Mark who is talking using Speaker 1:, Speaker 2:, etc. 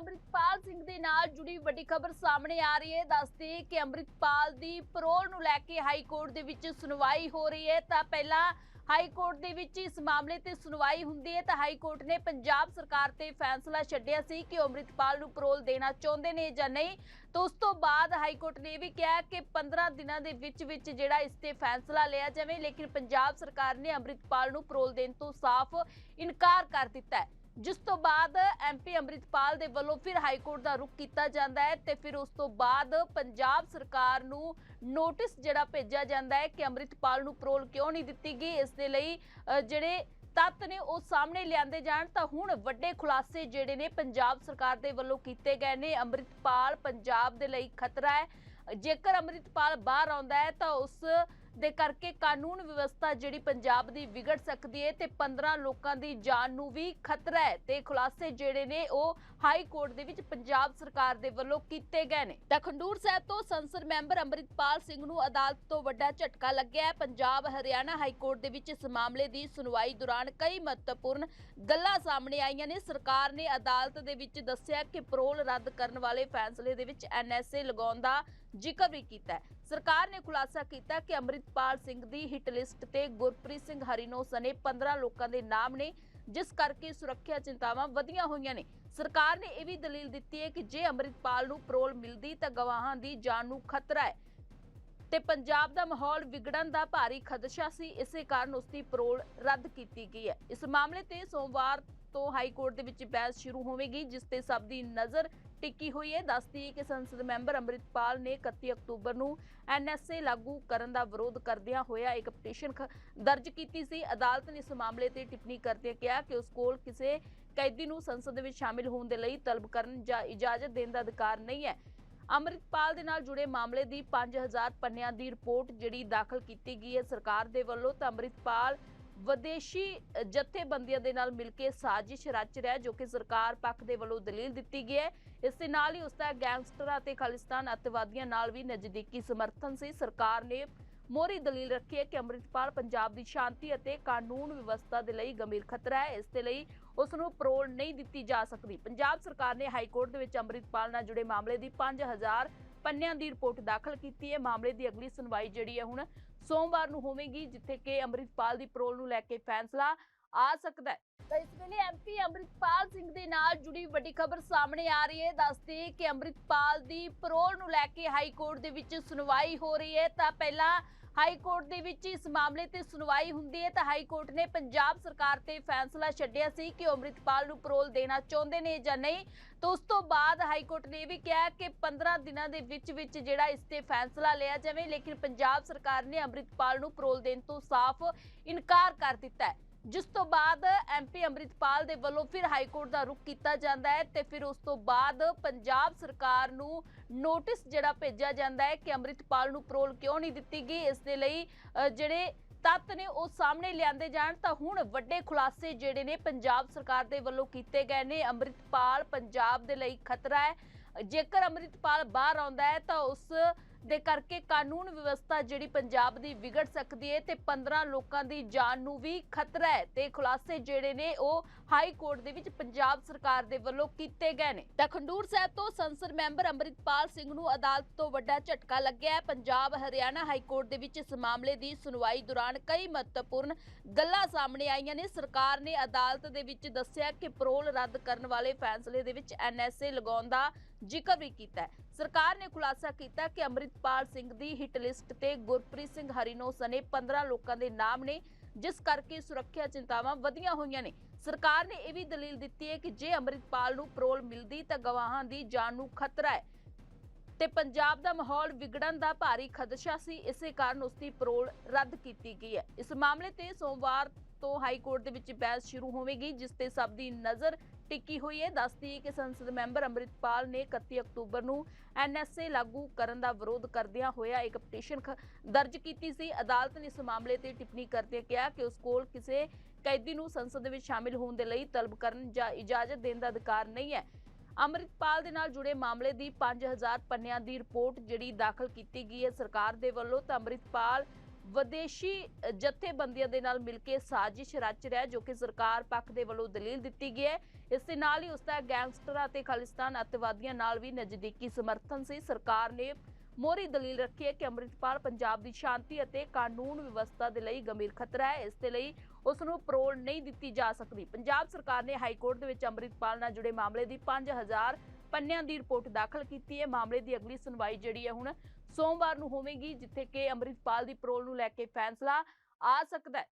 Speaker 1: ਅੰਮ੍ਰਿਤਪਾਲ ਸਿੰਘ ਦੇ ਨਾਲ ਜੁੜੀ ਵੱਡੀ ਖਬਰ ਸਾਹਮਣੇ ਆ ਰਹੀ ਹੈ। ਦੱਸਦੇ ਕਿ ਅੰਮ੍ਰਿਤਪਾਲ ਦੀ ਪਰੋਲ ਨੂੰ ਲੈ ਕੇ ਹਾਈ ਕੋਰਟ ਦੇ ਵਿੱਚ ਸੁਣਵਾਈ ਹੋ ਰਹੀ ਹੈ। ਤਾਂ ਪਹਿਲਾਂ ਹਾਈ ਕੋਰਟ ਦੇ ਵਿੱਚ ਇਸ ਮਾਮਲੇ ਤੇ ਸੁਣਵਾਈ ਹੁੰਦੀ ਹੈ ਤਾਂ ਹਾਈ ਕੋਰਟ ਨੇ ਪੰਜਾਬ ਸਰਕਾਰ ਤੇ ਫੈਸਲਾ ਛੱਡਿਆ ਸੀ ਕਿ ਅੰਮ੍ਰਿਤਪਾਲ ਨੂੰ ਪਰੋਲ ਦੇਣਾ ਚਾਹੁੰਦੇ ਨੇ ਜਾਂ ਨਹੀਂ। ਤਾਂ ਉਸ ਤੋਂ ਬਾਅਦ ਹਾਈ ਕੋਰਟ ਨੇ ਇਹ ਵੀ ਕਿਹਾ ਕਿ 15 ਦਿਨਾਂ ਦੇ ਵਿੱਚ ਵਿੱਚ ਜਿਹੜਾ ਇਸ ਤੇ ਫੈਸਲਾ ਲਿਆ ਜਾਵੇ, ਲੇਕਿਨ ਪੰਜਾਬ ਸਰਕਾਰ ਨੇ ਅੰਮ੍ਰਿਤਪਾਲ ਨੂੰ ਪਰੋਲ ਦੇਣ ਤੋਂ ਸਾਫ਼ ਇਨਕਾਰ ਕਰ ਦਿੱਤਾ ਹੈ। ਜਿਸ ਤੋਂ ਬਾਅਦ ਐਮਪੀ ਅੰਮ੍ਰਿਤਪਾਲ ਦੇ ਵੱਲੋਂ ਫਿਰ ਹਾਈ ਕੋਰਟ ਦਾ ਰੁਖ ਕੀਤਾ ਜਾਂਦਾ ਹੈ ਤੇ ਫਿਰ ਉਸ ਤੋਂ ਬਾਅਦ ਪੰਜਾਬ ਸਰਕਾਰ ਨੂੰ ਨੋਟਿਸ ਜਿਹੜਾ ਭੇਜਿਆ ਜਾਂਦਾ ਹੈ ਕਿ ਅੰਮ੍ਰਿਤਪਾਲ ਨੂੰ ਪਰੋਲ ਕਿਉਂ ਨਹੀਂ ਦਿੱਤੀ ਗਈ, ਇਸ ਦੇ ਲਈ ਜਿਹੜੇ ਤੱਤ ਨੇ ਉਹ ਸਾਹਮਣੇ ਲਿਆਂਦੇ ਜਾਣ ਤਾਂ ਹੁਣ ਵੱਡੇ ਖੁਲਾਸੇ ਜਿਹੜੇ ਨੇ ਪੰਜਾਬ ਸਰਕਾਰ ਦੇ ਵੱਲੋਂ ਕੀਤੇ ਗਏ ਨੇ। ਅੰਮ੍ਰਿਤਪਾਲ ਪੰਜਾਬ ਦੇ ਲਈ ਖਤਰਾ ਹੈ। ਜੇਕਰ ਅੰਮ੍ਰਿਤਪਾਲ ਬਾਹਰ ਆਉਂਦਾ ਹੈ ਤਾਂ ਉਸ ਦੇ ਕਰਕੇ ਕਾਨੂੰਨ ਵਿਵਸਥਾ ਜਿਹੜੀ ਪੰਜਾਬ ਦੀ ਵਿਗੜ ਸਕਦੀ ਹੈ ਤੇ 15 ਲੋਕਾਂ ਦੀ ਜਾਨ ਨੂੰ ਵੀ ਖਤਰਾ ਹੈ ਤੇ ਖੁਲਾਸੇ ਜਿਹੜੇ ਨੇ ਉਹ ਹਾਈ ਕੋਰਟ ਦੇ ਵਿੱਚ ਪੰਜਾਬ ਸਰਕਾਰ ਦੇ ਵੱਲੋਂ ਕੀਤੇ ਗਏ ਨੇ। ਤਾਂ ਖੰਡੂਰ ਸਾਹਿਬ ਤੋਂ ਸੰਸਦ ਮੈਂਬਰ ਅੰਮ੍ਰਿਤਪਾਲ ਸਿੰਘ ਨੂੰ ਅਦਾਲਤ ਤੋਂ ਵੱਡਾ ਝਟਕਾ ਲੱਗਿਆ ਹੈ। ਪੰਜਾਬ ਹਰਿਆਣਾ ਹਾਈ ਕੋਰਟ ਦੇ ਵਿੱਚ ਇਸ ਮਾਮਲੇ ਦੀ ਸੁਣਵਾਈ ਦੌਰਾਨ ਕਈ ਮਹੱਤਵਪੂਰਨ ਗੱਲਾਂ ਸਾਹਮਣੇ ਆਈਆਂ ਨੇ। ਸਰਕਾਰ ਨੇ ਅਦਾਲਤ ਦੇ ਵਿੱਚ ਦੱਸਿਆ ਕਿ ਪਰੋਲ ਰੱਦ ਕਰਨ ਵਾਲੇ ਫੈਸਲੇ ਦੇ ਵਿੱਚ ਐਨਐਸਏ ਲਗਾਉਣ ਦਾ ਜ਼ਿਕਰ ਵੀ ਕੀਤਾ ਹੈ। ਸਰਕਾਰ ਨੇ ਖੁਲਾਸਾ ਕੀਤਾ ਕਿ ਅੰਮ੍ਰਿਤਪਾਲ ਸਿੰਘ ਦੀ ਹਿੱਟ ਲਿਸਟ ਤੇ ਗੁਰਪ੍ਰੀਤ ਸਿੰਘ ਹਰੀਨੋ ਸਨੇ 15 ਲੋਕਾਂ ਦੇ ਨਾਮ ਨੇ, ਜਿਸ ਕਰਕੇ ਸੁਰੱਖਿਆ ਚਿੰਤਾਵਾਂ ਵਧੀਆਂ ਹੋਈਆਂ ਨੇ। ਸਰਕਾਰ ਨੇ ਇਹ ਵੀ ਦਲੀਲ ਦਿੱਤੀ ਹੈ ਕਿ ਜੇ ਅੰਮ੍ਰਿਤਪਾਲ ਨੂੰ ਪਰੋਲ ਮਿਲਦੀ ਤਾਂ ਗਵਾਹਾਂ ਦੀ ਜਾਨ ਨੂੰ ਖਤਰਾ ਹੈ। ਤੇ ਪੰਜਾਬ ਦਾ ਮਾਹੌਲ ਵਿਗੜਨ ਦਾ ਭਾਰੀ ਖਦਸ਼ਾ ਸੀ, ਇਸੇ ਕਾਰਨ ਉਸ ਦੀ ਪਰੋਲ ਰੱਦ ਕੀਤੀ ਗਈ ਹੈ। ਇਸ ਮਾਮਲੇ ਤੇ ਸੋਮਵਾਰ ਤੋਂ ਹਾਈ ਕੋਰਟ ਦੇ ਵਿੱਚ ਬਹਿਸ ਸ਼ੁਰੂ ਹੋਵੇਗੀ, ਜਿਸ ਤੇ ਸਭ ਦੀ ਨਜ਼ਰ ਟਿੱਕੀ ਹੋਈ ਹੈ। ਦੱਸਦੀ ਕਿ ਸੰਸਦ ਮੈਂਬਰ ਅੰਮ੍ਰਿਤਪਾਲ ਨੇ 31 ਅਕਤੂਬਰ ਨੂੰ ਐਨਐਸਏ ਲਾਗੂ ਕਰਨ ਦਾ ਵਿਰੋਧ ਕਰਦਿਆਂ ਹੋਇਆ ਇੱਕ ਪਟੀਸ਼ਨ ਦਰਜ ਕੀਤੀ ਸੀ। ਅਦਾਲਤ ਨੇ ਇਸ ਮਾਮਲੇ ਤੇ ਟਿੱਪਣੀ ਕਰਦਿਆਂ ਕਿਹਾ ਕਿ ਉਸ ਕੋਲ ਕਿਸੇ ਕੈਦੀ ਨੂੰ ਸੰਸਦ ਵਿੱਚ ਸ਼ਾਮਿਲ ਹੋਣ ਦੇ ਲਈ ਤਲਬ ਕਰਨ ਜਾਂ ਇਜਾਜ਼ਤ ਦੇਣ ਦਾ ਅਧਿਕਾਰ ਨਹੀਂ ਹੈ। ਅੰਮ੍ਰਿਤਪਾਲ ਦੇ ਨਾਲ ਜੁੜੇ ਮਾਮਲੇ ਦੀ 5000 ਪੰਨਿਆਂ ਦੀ ਰਿਪੋਰਟ ਜਿਹੜੀ ਦਾਖਲ ਕੀਤੀ ਗਈ ਹੈ ਸਰਕਾਰ ਦੇ ਵੱਲੋਂ ਤਾਂ ਅੰਮ੍ਰਿਤਪਾਲ ਵਿਦੇਸ਼ੀ ਜਥੇਬੰਦੀਆਂ ਦੇ ਨਾਲ ਮਿਲ ਕੇ ਸਾਜ਼ਿਸ਼ ਰਚ ਰਿਹਾ ਜੋ ਕਿ ਸਰਕਾਰ ਪੱਖ ਦੇ ਵੱਲੋਂ ਦਲੀਲ ਦਿੱਤੀ ਗਈ ਹੈ। ਇਸ ਦੇ ਨਾਲ ਹੀ ਉਸ ਦਾ ਗੈਂਗਸਟਰਾਂ ਅਤੇ ਖਾਲਿਸਤਾਨ ਅੱਤਵਾਦੀਆਂ ਨਾਲ ਵੀ ਨਜ਼ਦੀਕੀ ਸਮਰਥਨ ਸੀ। ਸਰਕਾਰ ਨੇ ਮੋਰੀ ਦਲੀਲ ਰੱਖੀ ਹੈ ਕਿ ਅੰਮ੍ਰਿਤਪਾਲ ਪੰਜਾਬ ਦੀ ਸ਼ਾਂਤੀ ਅਤੇ ਕਾਨੂੰਨ ਵਿਵਸਥਾ ਦੇ ਲਈ ਗੰਭੀਰ ਖਤਰਾ ਹੈ। ਇਸ ਦੇ ਲਈ ਉਸ ਨੂੰ ਪਰੋਲ ਨਹੀਂ ਦਿੱਤੀ ਜਾ ਸਕਦੀ। ਪੰਜਾਬ ਸਰਕਾਰ ਨੇ ਹਾਈ ਕੋਰਟ ਦੇ ਵਿੱਚ ਅੰਮ੍ਰਿਤਪਾਲ ਨਾਲ ਜੁੜੇ ਮਾਮਲੇ ਦੀ 5000 ਪੰਨਿਆਂ ਦੀ ਰਿਪੋਰਟ ਦਾਖਲ ਕੀਤੀ ਹੈ। ਮਾਮਲੇ ਦੀ ਅਗਲੀ ਸੁਣਵਾਈ ਜਿਹੜੀ ਹੈ ਹੁਣ ਸੋਮਵਾਰ ਨੂੰ ਹੋਵੇਗੀ ਜਿੱਥੇ ਕਿ ਅੰਮ੍ਰਿਤਪਾਲ ਦੀ ਪਰੋਲ ਨੂੰ ਲੈ ਕੇ ਫੈਸਲਾ। ਆ ਸਕਦਾ ਹੈ। ਤਾਂ ਇਸ ਵੇਲੇ ਐਮਪੀ ਅੰਮ੍ਰਿਤਪਾਲ ਸਿੰਘ ਦੇ ਨਾਲ ਜੁੜੀ ਵੱਡੀ ਖਬਰ ਸਾਹਮਣੇ ਆ ਰਹੀ ਹੈ। ਦੱਸਦੇ ਕਿ ਅੰਮ੍ਰਿਤਪਾਲ ਦੀ ਪਰੋਲ ਨੂੰ ਲੈ ਕੇ ਹਾਈ ਕੋਰਟ ਦੇ ਵਿੱਚ ਸੁਣਵਾਈ ਹੋ ਰਹੀ ਹੈ। ਤਾਂ ਪਹਿਲਾਂ ਹਾਈ ਕੋਰਟ ਦੇ ਵਿੱਚ ਇਸ ਮਾਮਲੇ ਤੇ ਸੁਣਵਾਈ ਹੁੰਦੀ ਹੈ। ਤਾਂ ਹਾਈ ਕੋਰਟ ਨੇ ਪੰਜਾਬ ਸਰਕਾਰ ਤੇ ਫੈਸਲਾ ਛੱਡਿਆ ਸੀ ਕਿ ਉਹ ਨੂੰ ਪਰੋਲ ਦੇਣਾ ਚਾਹੁੰਦੇ ਨੇ ਜਾਂ ਨਹੀਂ। ਤਾਂ ਉਸ ਤੋਂ ਬਾਅਦ ਹਾਈ ਕੋਰਟ ਨੇ ਇਹ ਵੀ ਕਿਹਾ ਕਿ 15 ਦਿਨਾਂ ਦੇ ਵਿੱਚ ਵਿੱਚ ਜਿਹੜਾ ਇਸ ਤੇ ਫੈਸਲਾ ਲਿਆ ਜਾਵੇ। ਲੇਕਿਨ ਪੰਜਾਬ ਸਰਕਾਰ ਨੇ ਅੰਮ੍ਰਿਤਪਾਲ ਨੂੰ ਪਰੋਲ ਦੇਣ ਤੋਂ ਸਾਫ਼ ਇਨਕਾਰ ਕਰ ਦਿੱਤਾ ਹੈ। ਜਿਸ ਤੋਂ ਬਾਅਦ ਐਮਪੀ ਅੰਮ੍ਰਿਤਪਾਲ ਦੇ ਵੱਲੋਂ ਫਿਰ ਹਾਈ ਕੋਰਟ ਦਾ ਰੁਖ ਕੀਤਾ ਜਾਂਦਾ ਹੈ ਤੇ ਫਿਰ ਉਸ ਤੋਂ ਬਾਅਦ ਪੰਜਾਬ ਸਰਕਾਰ ਨੂੰ ਨੋਟਿਸ ਜਿਹੜਾ ਭੇਜਿਆ ਜਾਂਦਾ ਹੈ ਕਿ ਅੰਮ੍ਰਿਤਪਾਲ ਨੂੰ ਪਰੋਲ ਕਿਉਂ ਨਹੀਂ ਦਿੱਤੀ ਗਈ, ਇਸ ਦੇ ਲਈ ਜਿਹੜੇ ਤੱਤ ਨੇ ਉਹ ਸਾਹਮਣੇ ਲਿਆਂਦੇ ਜਾਣ, ਤਾਂ ਹੁਣ ਵੱਡੇ ਖੁਲਾਸੇ ਜਿਹੜੇ ਨੇ ਪੰਜਾਬ ਸਰਕਾਰ ਦੇ ਵੱਲੋਂ ਕੀਤੇ ਗਏ ਨੇ। ਅੰਮ੍ਰਿਤਪਾਲ ਪੰਜਾਬ ਦੇ ਲਈ ਖਤਰਾ ਹੈ। ਜੇਕਰ ਅੰਮ੍ਰਿਤਪਾਲ ਬਾਹਰ ਆਉਂਦਾ ਹੈ, ਤਾਂ ਉਸ ਦੇ ਕਰਕੇ ਕਾਨੂੰਨ ਵਿਵਸਥਾ ਜਿਹੜੀ ਪੰਜਾਬ ਦੀ ਵਿਗੜ ਸਕਦੀ ਹੈ ਤੇ 15 ਲੋਕਾਂ ਦੀ ਜਾਨ ਨੂੰ ਵੀ ਖਤਰਾ ਹੈ ਤੇ ਖੁਲਾਸੇ ਜਿਹੜੇ ਨੇ ਉਹ ਹਾਈ ਕੋਰਟ ਦੇ ਵਿੱਚ ਪੰਜਾਬ ਸਰਕਾਰ ਦੇ ਵੱਲੋਂ ਕੀਤੇ ਗਏ ਨੇ। ਤਾਂ ਖੰਡੂਰ ਸਾਹਿਬ ਤੋਂ ਸੰਸਦ ਮੈਂਬਰ ਅੰਮ੍ਰਿਤਪਾਲ ਸਿੰਘ ਨੂੰ ਅਦਾਲਤ ਤੋਂ ਵੱਡਾ ਝਟਕਾ ਲੱਗਿਆ ਹੈ। ਪੰਜਾਬ ਹਰਿਆਣਾ ਹਾਈ ਕੋਰਟ ਦੇ ਵਿੱਚ ਇਸ ਮਾਮਲੇ ਦੀ ਸੁਣਵਾਈ ਦੌਰਾਨ ਕਈ ਮਹੱਤਵਪੂਰਨ ਗੱਲਾਂ ਸਾਹਮਣੇ ਆਈਆਂ ਨੇ। ਸਰਕਾਰ ਨੇ ਅਦਾਲਤ ਦੇ ਵਿੱਚ ਦੱਸਿਆ ਕਿ ਪੈਰੋਲ ਰੱਦ ਕਰਨ ਵਾਲੇ ਫੈਸਲੇ ਦੇ ਵਿੱਚ ਐਨਐਸਏ ਲਗਾਉਣ ਦਾ ਜ਼ਿਕਰ ਵੀ ਕੀਤਾ ਹੈ। ਸਰਕਾਰ ਨੇ ਖੁਲਾਸਾ ਕੀਤਾ ਕਿ ਅੰਮ੍ਰਿਤਪਾਲ ਸਿੰਘ ਦੀ ਹਿੱਟ ਲਿਸਟ ਤੇ ਗੁਰਪ੍ਰੀਤ ਸਿੰਘ ਹਰੀਨੋ ਸਨੇ 15 ਲੋਕਾਂ ਦੇ ਨਾਮ ਨੇ, ਜਿਸ ਕਰਕੇ ਸੁਰੱਖਿਆ ਚਿੰਤਾਵਾਂ ਵਧੀਆਂ ਹੋਈਆਂ ਨੇ। ਸਰਕਾਰ ਨੇ ਇਹ ਵੀ ਦਲੀਲ ਦਿੱਤੀ ਹੈ ਕਿ ਜੇ ਅੰਮ੍ਰਿਤਪਾਲ ਨੂੰ ਪਰੋਲ ਮਿਲਦੀ ਤਾਂ ਗਵਾਹਾਂ ਦੀ ਜਾਨ ਨੂੰ ਖਤਰਾ ਹੈ। ਤੇ ਪੰਜਾਬ ਦਾ ਮਾਹੌਲ ਵਿਗੜਨ ਦਾ ਭਾਰੀ ਖਦਸ਼ਾ ਸੀ, ਇਸੇ ਕਾਰਨ ਉਸ ਦੀ ਪਰੋਲ ਰੱਦ ਕੀਤੀ ਗਈ ਹੈ। ਇਸ ਮਾਮਲੇ ਤੇ ਸੋਮਵਾਰ ਤੋਂ ਹਾਈ ਕੋਰਟ ਦੇ ਵਿੱਚ ਬਹਿਸ ਸ਼ੁਰੂ ਹੋਵੇਗੀ, ਜਿਸ ਤੇ ਸਭ ਦੀ ਨਜ਼ਰ ਟਿੱਕੀ ਹੋਈ ਹੈ। ਦੱਸਦੀ ਹੈ ਕਿ ਸੰਸਦ ਮੈਂਬਰ ਅੰਮ੍ਰਿਤਪਾਲ ਨੇ 31 ਅਕਤੂਬਰ ਨੂੰ ਐਨਐਸਏ ਲਾਗੂ ਕਰਨ ਦਾ ਵਿਰੋਧ ਕਰਦਿਆਂ ਹੋਇਆ ਇੱਕ ਪਟੀਸ਼ਨ ਦਰਜ ਕੀਤੀ ਸੀ। ਅਦਾਲਤ ਨੇ ਇਸ ਮਾਮਲੇ ਤੇ ਟਿੱਪਣੀ ਕਰਦਿਆਂ ਕਿਹਾ ਕਿ ਉਸ ਕੋਲ ਕਿਸੇ ਕੈਦੀ ਨੂੰ ਸੰਸਦ ਵਿੱਚ ਸ਼ਾਮਿਲ ਹੋਣ ਦੇ ਲਈ ਤਲਬ ਕਰਨ ਜਾਂ ਇਜਾਜ਼ਤ ਦੇਣ ਦਾ ਅਧਿਕਾਰ ਨਹੀਂ ਹੈ। ਅੰਮ੍ਰਿਤਪਾਲ ਦੇ ਨਾਲ ਜੁੜੇ ਮਾਮਲੇ ਦੀ 5000 ਪੰਨਿਆਂ ਦੀ ਰਿਪੋਰਟ ਜਿਹੜੀ ਦਾਖਲ ਕੀਤੀ ਗਈ ਹੈ ਸਰਕਾਰ ਦੇ ਵੱਲੋਂ, ਤਾਂ ਅੰਮ੍ਰਿਤਪਾਲ ਵਿਦੇਸ਼ੀ ਜਥੇਬੰਦੀਆਂ ਦੇ ਨਾਲ ਮਿਲ ਕੇ ਸਾਜ਼ਿਸ਼ ਰਚ ਰਿਹਾ ਜੋ ਕਿ ਸਰਕਾਰ ਪੱਖ ਦੇ ਵੱਲੋਂ ਦਲੀਲ ਦਿੱਤੀ ਗਈ ਹੈ। ਇਸ ਦੇ ਨਾਲ ਹੀ ਉਸ ਦਾ ਗੈਂਗਸਟਰਾਂ ਅਤੇ ਖਾਲਿਸਤਾਨ ਅੱਤਵਾਦੀਆਂ ਨਾਲ ਵੀ ਨਜ਼ਦੀਕੀ ਸਮਰਥਨ ਸੀ। ਸਰਕਾਰ ਨੇ ਮੋਰੀ ਦਲੀਲ ਰੱਖੀ ਹੈ ਕਿ ਅੰਮ੍ਰਿਤਪਾਲ ਪੰਜਾਬ ਦੀ ਸ਼ਾਂਤੀ ਅਤੇ ਕਾਨੂੰਨ ਵਿਵਸਥਾ ਦੇ ਲਈ ਗੰਭੀਰ ਖਤਰਾ ਹੈ। ਇਸ ਦੇ ਲਈ ਉਸ ਨੂੰ ਪਰੋਲ ਨਹੀਂ ਦਿੱਤੀ ਜਾ ਸਕਦੀ। ਪੰਜਾਬ ਸਰਕਾਰ ਨੇ ਹਾਈ ਕੋਰਟ ਦੇ ਵਿੱਚ ਅੰਮ੍ਰਿਤਪਾਲ ਨਾਲ ਜੁੜੇ ਮਾਮਲੇ ਦੀ 5000 ਪੰਨਿਆਂ ਦੀ ਰਿਪੋਰਟ ਦਾਖਲ ਕੀਤੀ ਹੈ। ਮਾਮਲੇ ਦੀ ਅਗਲੀ ਸੁਣਵਾਈ ਜਿਹੜੀ ਹੈ ਹੁਣ ਸੋਮਵਾਰ ਨੂੰ ਹੋਵੇਗੀ, ਜਿੱਥੇ ਕਿ ਅੰਮ੍ਰਿਤਪਾਲ ਦੀ ਪਰੋਲ ਨੂੰ ਲੈ ਕੇ ਫੈਸਲਾ ਆ ਸਕਦਾ ਹੈ।